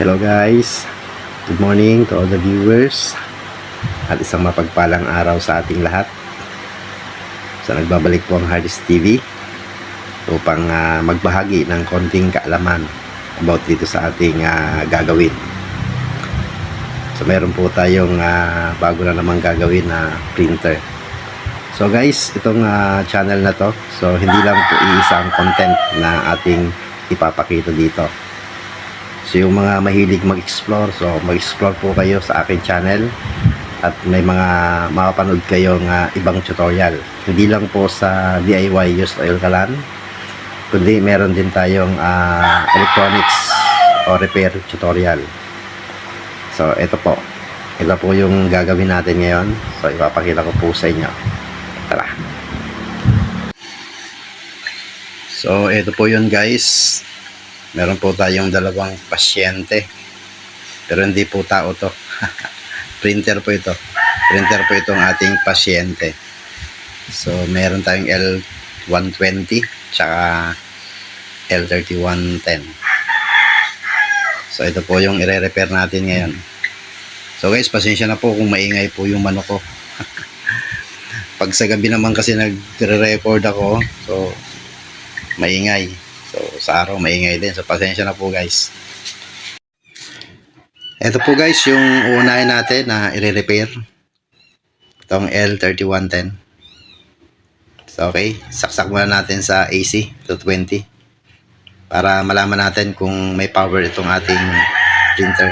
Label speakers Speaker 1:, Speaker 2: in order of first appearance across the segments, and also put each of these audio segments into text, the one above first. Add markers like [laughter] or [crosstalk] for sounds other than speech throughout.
Speaker 1: Hello guys, good morning to all the viewers at isang mapagpalang araw sa ating lahat. So nagbabalik po ang Hardest TV upang ah, magbahagi ng konting kaalaman about dito sa ating ah, gagawin. So meron po tayong ah, bago na namang gagawin na printer. So guys, itong ah, channel na to, so hindi lang po iisang content na ating ipapakita dito. So yung mga mahilig mag-explore, so mag-explore po kayo sa akin channel at may mga makapanood kayong ah, ibang tutorial. Hindi lang po sa DIY used oil kalan, kundi meron din tayong ah, electronics o repair tutorial. So ito po. Ito po yung gagawin natin ngayon. So ipapakita ko po sa inyo. Tara. So ito po yun guys meron po tayong dalawang pasyente. Pero hindi po tao to. [laughs] Printer po ito. Printer po itong ating pasyente. So meron tayong L120 tsaka L3110 so ito po yung ire-repair natin ngayon. So guys pasensya na po kung maingay po yung manok ko. [laughs] Pag sa gabi naman kasi nagre-record ako so maingay sa araw, maingay din. So, pasensya na po, guys. Ito po, guys, yung uunahin natin na i-repair. Itong L3110. So, okay. Saksak muna natin sa AC 220. Para malaman natin kung may power itong ating printer.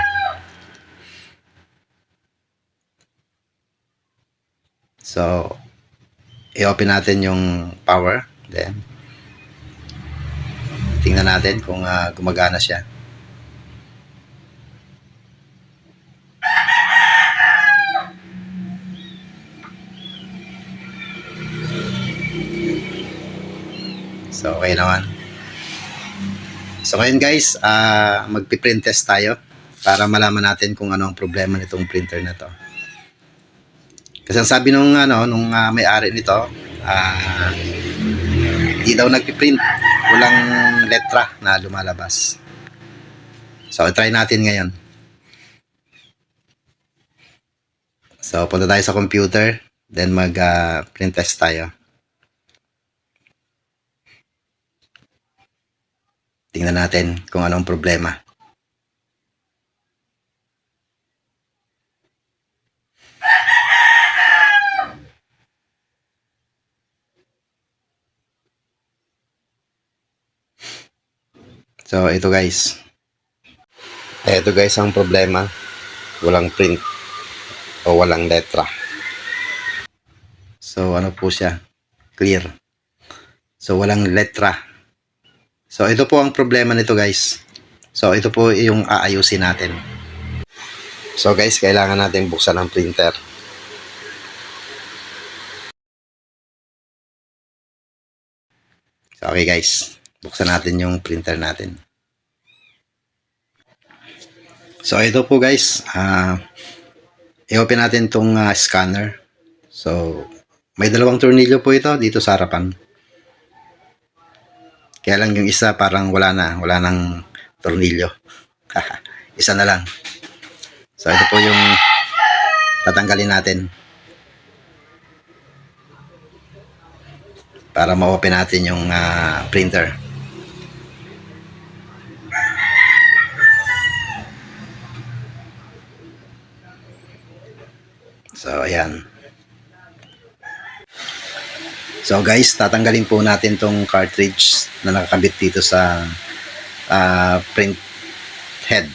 Speaker 1: So, i-open natin yung power. Then, tingnan natin kung ah, gumagana siya. So, okay naman. So, ngayon guys, ah magpiprint test tayo para malaman natin kung ano ang problema nitong printer na to. Kasi ang sabi nung, ano, nung ah, may-ari nito, ah hindi daw nagpiprint. Walang letra na lumalabas. So, try natin ngayon. So, punta tayo sa computer. Then, mag-print test tayo. Tingnan natin kung anong problema. So, ito guys. Ito guys ang problema. Walang print o walang letra. So, ano po siya? Clear. So, walang letra. So, ito po ang problema nito guys. So, ito po yung aayusin natin. So, guys, kailangan natin buksan ang printer. So, okay guys. Buksan natin yung printer natin. So, ito po guys. ah i-open natin tong ah, scanner. So, may dalawang tornilyo po ito dito sa harapan. Kaya lang yung isa parang wala na. Wala nang tornilyo. [laughs] isa na lang. So, ito po yung tatanggalin natin. Para ma-open natin yung ah, printer. So, ayan. So, guys, tatanggalin po natin tong cartridge na nakakabit dito sa ah, print head.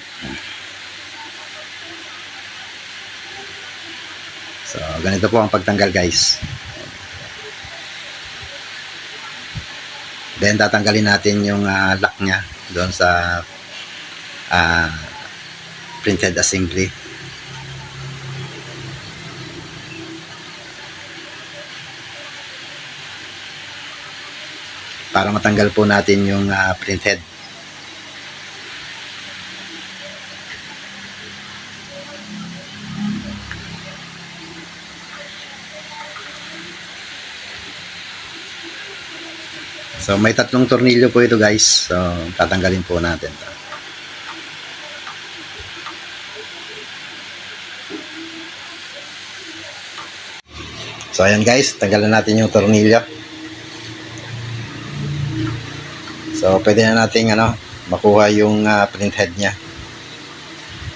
Speaker 1: So, ganito po ang pagtanggal, guys. Then, tatanggalin natin yung ah, lock niya doon sa ah, printed assembly. para matanggal po natin yung uh, printhead. So may tatlong tornilyo po ito guys. So tatanggalin po natin ito. So ayan guys, tanggalan natin yung tornilyo. So pwede na natin ano, makuha yung ah, print head niya.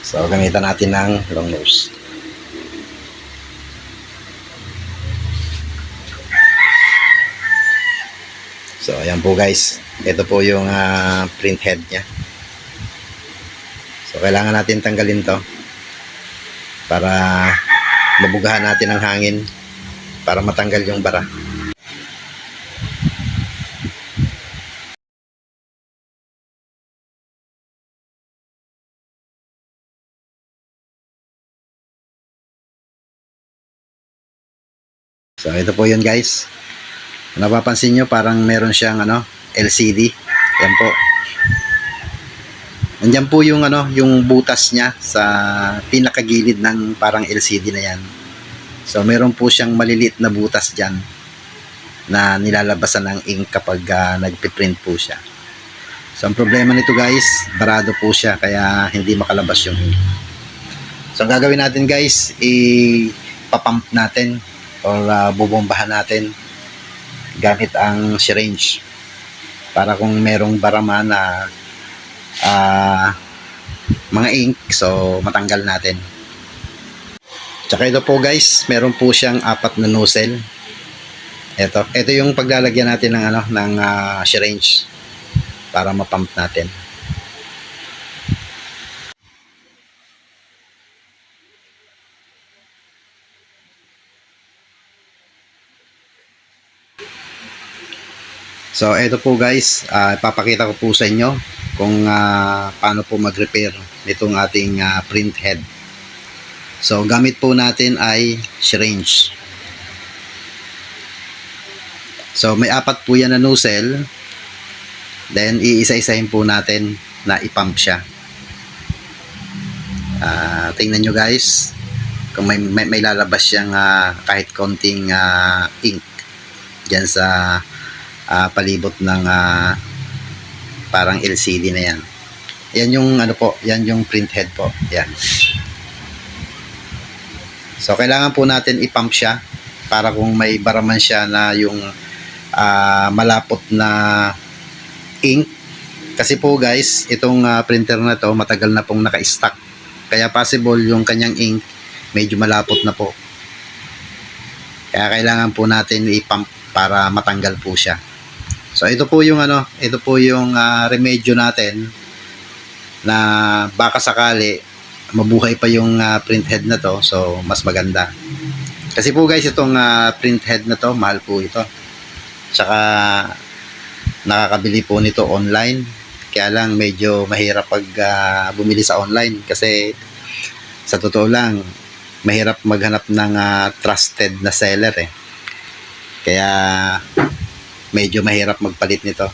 Speaker 1: So gamitan natin ng long nose. So ayan po guys, ito po yung ah, print head niya. So kailangan natin tanggalin to para mabugahan natin ang hangin para matanggal yung bara. So ito po yun guys. Napapansin nyo parang meron siyang ano, LCD. Yan po. Nandiyan po yung ano, yung butas niya sa pinakagilid ng parang LCD na yan. So meron po siyang maliliit na butas diyan na nilalabasan ng ink kapag ah, nagpiprint po siya. So ang problema nito guys, barado po siya kaya hindi makalabas yung ink. So ang gagawin natin guys, ipapump natin or ah, bubombahan natin gamit ang syringe. Para kung merong barama na ah, mga ink so matanggal natin. Tsaka ito po guys meron po siyang apat na nozzle. Ito ito yung paglalagyan natin ng ano ng ah, syringe para mapump natin So, ito po guys, ah, ipapakita ko po sa inyo kung ah, paano po mag-repair nitong ating ah, print head. So, gamit po natin ay syringe. So, may apat po yan na nozzle. Then, iisa-isahin po natin na ipump siya. Ah, tingnan nyo guys, kung may, may, may lalabas siyang ah, kahit konting ah, ink dyan sa ah, palibot ng ah, parang LCD na yan. Yan yung ano po, yan yung print head po. Yan. So kailangan po natin i-pump siya para kung may baraman siya na yung ah, malapot na ink. Kasi po guys, itong ah, printer na to matagal na pong naka-stack. Kaya possible yung kanyang ink medyo malapot na po. Kaya kailangan po natin i-pump para matanggal po siya. So ito po yung ano, ito po yung ah, remedyo natin na baka sakali mabuhay pa yung ah, print head na to, so mas maganda. Kasi po guys, itong ah, print head na to, mahal po ito. Tsaka nakakabili po nito online. Kaya lang medyo mahirap pag ah, bumili sa online kasi sa totoo lang mahirap maghanap ng ah, trusted na seller eh. Kaya medyo mahirap magpalit nito.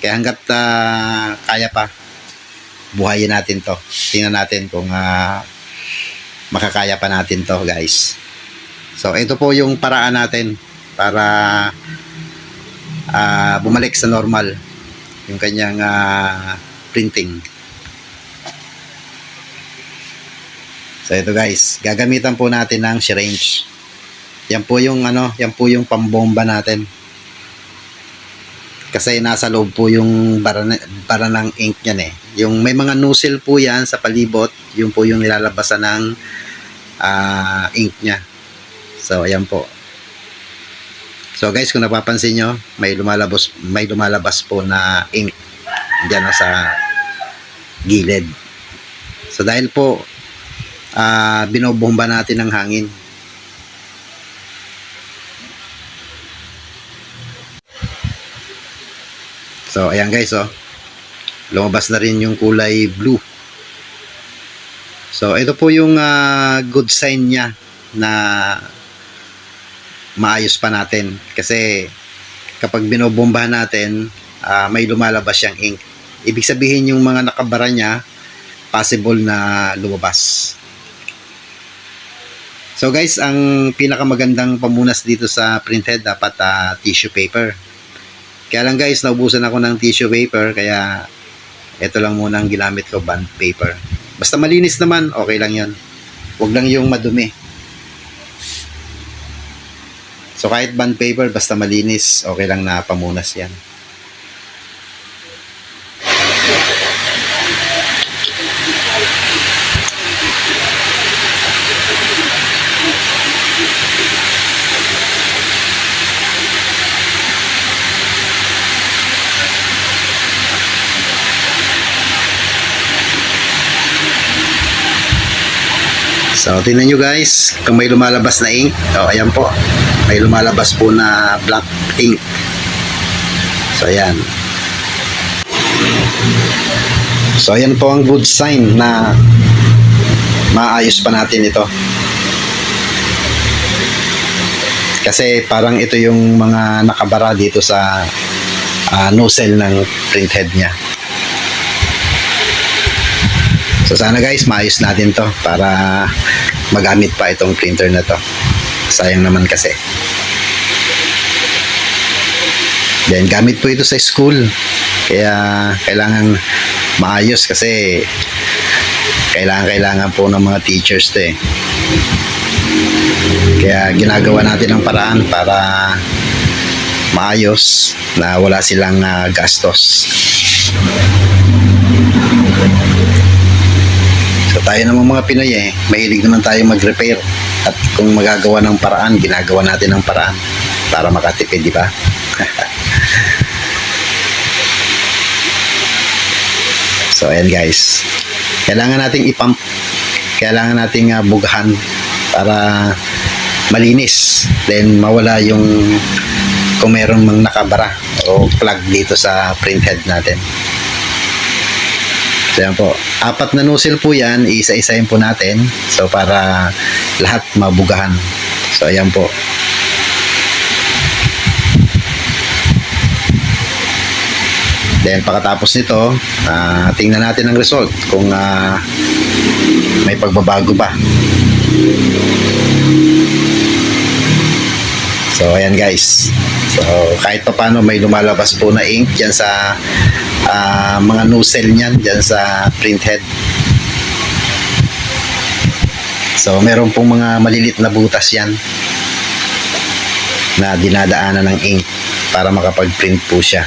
Speaker 1: Kaya hanggat ah, kaya pa, buhayin natin to. Tingnan natin kung ah, makakaya pa natin to guys. So ito po yung paraan natin para ah, bumalik sa normal yung kanyang ah, printing. So ito guys, gagamitan po natin ng syringe. Yan po yung ano, yan po yung pambomba natin kasi nasa loob po yung bara, bara ng ink niyan eh. Yung may mga nozzle po yan sa palibot, yung po yung nilalabasan ng ah, ink niya. So, ayan po. So guys, kung napapansin nyo, may lumalabas, may lumalabas po na ink dyan sa gilid. So dahil po ah binobomba natin ng hangin. So, ayan guys, oh. Lumabas na rin yung kulay blue. So, ito po yung ah, good sign niya na maayos pa natin. Kasi, kapag binobombahan natin, ah, may lumalabas siyang ink. Ibig sabihin yung mga nakabara niya, possible na lumabas. So guys, ang pinakamagandang pamunas dito sa printhead dapat ah, tissue paper. Kaya lang guys, naubusan ako ng tissue paper kaya ito lang muna ang ginamit ko, bond paper. Basta malinis naman, okay lang yon. Huwag lang yung madumi. So kahit bond paper, basta malinis, okay lang na pamunas yan. So, tingnan nyo guys, kung may lumalabas na ink, oh, ayan po, may lumalabas po na black ink. So, ayan. So, ayan po ang good sign na maayos pa natin ito. Kasi parang ito yung mga nakabara dito sa ah, nozzle ng printhead niya. So sana guys, maayos natin to para magamit pa itong printer na to. Sayang naman kasi. Then gamit po ito sa school. Kaya kailangan maayos kasi kailangan kailangan po ng mga teachers to eh. Kaya ginagawa natin ng paraan para maayos na wala silang ah, gastos. Tayo naman mga Pinoy eh, mahilig naman tayo mag-repair. At kung magagawa ng paraan, ginagawa natin ng paraan para makatipid, di ba? [laughs] so ayan guys. Kailangan nating ipump. Kailangan nating uh, bugahan para malinis. Then mawala yung kung meron mang nakabara o plug dito sa printhead natin. So po. Apat na nozzle po yan. Isa-isahin po natin. So para lahat mabugahan. So ayan po. Then pagkatapos nito, ah, tingnan natin ang result kung ah, may pagbabago ba. So ayan guys. So kahit pa paano may lumalabas po na ink diyan sa ah, mga nozzle niyan diyan sa printhead. So meron pong mga malilit na butas yan na dinadaanan ng ink para makapag-print po siya.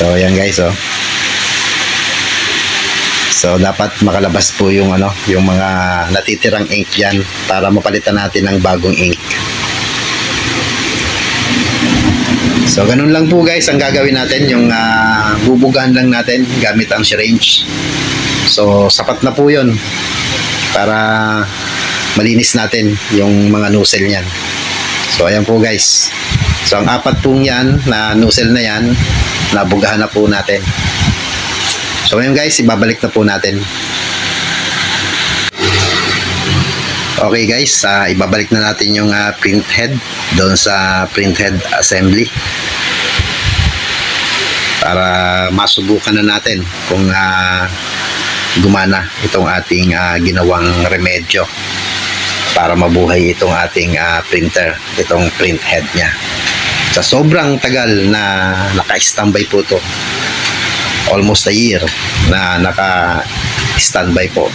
Speaker 1: So ayan guys oh. So dapat makalabas po yung ano, yung mga natitirang ink diyan para mapalitan natin ng bagong ink. So ganun lang po guys ang gagawin natin yung ah, bubugahan lang natin gamit ang syringe. So sapat na po 'yon para malinis natin yung mga nozzle niyan. So ayan po guys. So ang apat pong yan na nozzle na yan nabugahan na po natin. So ngayon guys, ibabalik na po natin. Okay guys, ah, ibabalik na natin yung ah, print head doon sa print head assembly. Para masubukan na natin kung ah, gumana itong ating ah, ginawang remedyo para mabuhay itong ating ah, printer, itong print head niya. Sa sobrang tagal na naka-standby po to, almost a year na naka-standby po.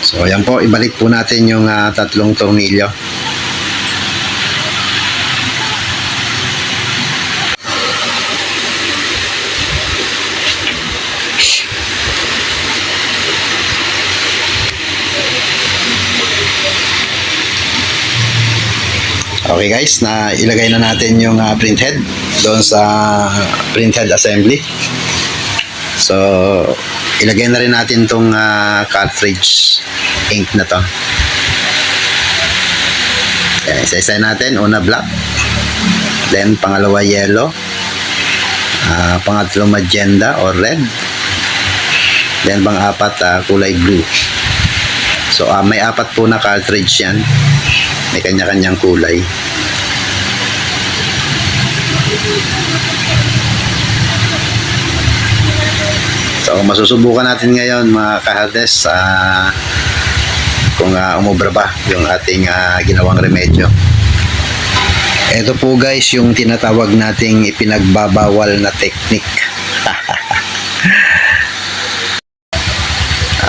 Speaker 1: So ayan po, ibalik po natin yung ah, tatlong tornilyo. Okay guys, na ilagay na natin yung uh, printhead doon sa printhead assembly. So, ilagay na rin natin tong ah, cartridge ink na to. Isa-isa natin. Una black. Then, pangalawa yellow. Ah, pangatlo magenta or red. Then, pang-apat ah, kulay blue. So, ah, may apat po na cartridge yan. May kanya-kanyang kulay. So, masusubukan natin ngayon mga kahades uh, kung uh, umubra ba yung ating uh, ginawang remedyo. Ito po guys yung tinatawag nating ipinagbabawal na technique. [laughs]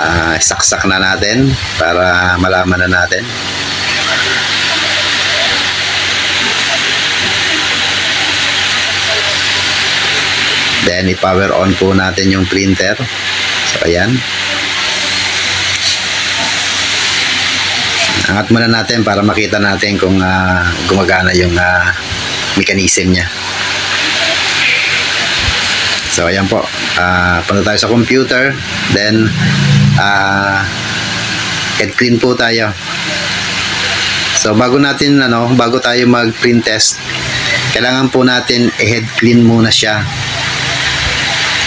Speaker 1: uh, ah, saksak na natin para malaman na natin. Then, i-power on po natin yung printer. So, ayan. Angat muna natin para makita natin kung ah, gumagana yung ah, mechanism niya. So, ayan po. Ah, punta tayo sa computer. Then, ah, head clean po tayo. So, bago natin, ano, bago tayo mag-print test, kailangan po natin i-head clean muna siya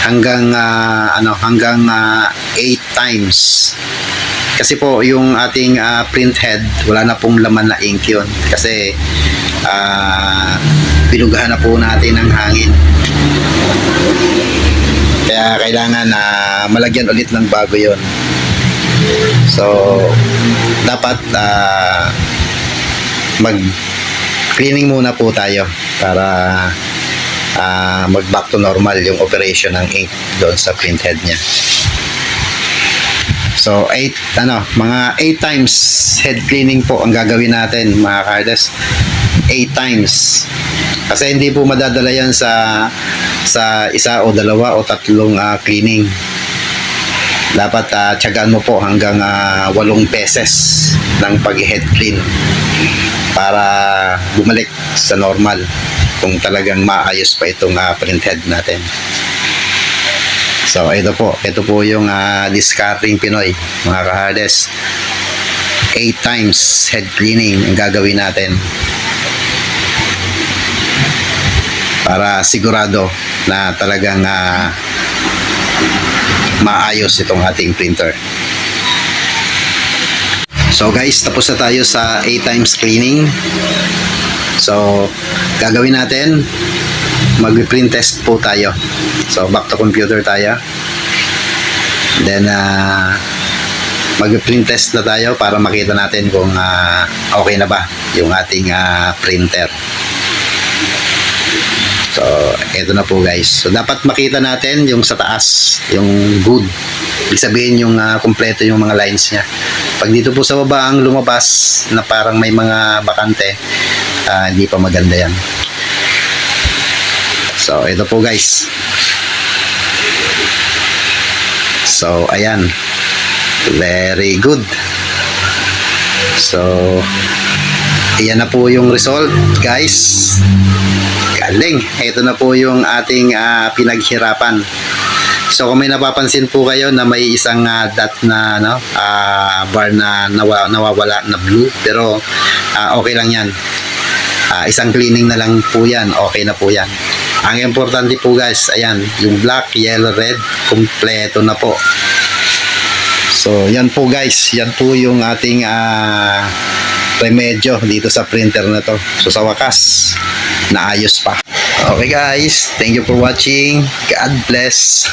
Speaker 1: hanggang ah, ano hanggang 8 times. Kasi po yung ating ah, print head wala na pong laman na ink yun. Kasi ah, binugahan na po natin ng hangin. Kaya kailangan na malagyan ulit ng bago yon so dapat ah, mag cleaning muna po tayo para ah, mag back to normal yung operation ng ink doon sa print head niya. So, 8 ano, mga 8 times head cleaning po ang gagawin natin, mga kardes. 8 times. Kasi hindi po madadala yan sa sa isa o dalawa o tatlong ah, cleaning. Dapat uh, tiyagaan mo po hanggang 8 beses ng pag-head clean para bumalik sa normal kung talagang maayos pa itong uh, print head natin. So, ito po. Ito po yung uh, discarding Pinoy, mga kahardes. 8 times head cleaning ang gagawin natin. Para sigurado na talagang uh, maayos itong ating printer. So guys, tapos na tayo sa 8 times cleaning. So, gagawin natin, mag-print test po tayo. So, back to computer tayo. Then, uh, mag-print test na tayo para makita natin kung uh, okay na ba yung ating uh, printer. So, eto na po guys. So, dapat makita natin yung sa taas, yung good. Ibig sabihin yung uh, kompleto yung mga lines niya. Pag dito po sa baba ang lumabas na parang may mga bakante, uh, hindi pa maganda yan. So, ito po guys. So, ayan. Very good. So, ayan na po yung result, guys. Galing. Ito na po yung ating uh, pinaghirapan. So kung may napapansin po kayo na may isang uh, dot na no, uh, bar na nawa, nawawala na blue pero uh, okay lang 'yan. Uh, isang cleaning na lang po 'yan. Okay na po 'yan. Ang importante po guys, ayan, yung black, yellow, red, kompleto na po. So, yan po guys, yan po yung ating uh, remedyo dito sa printer na to. So, sa wakas, naayos pa. Okay guys, thank you for watching. God bless.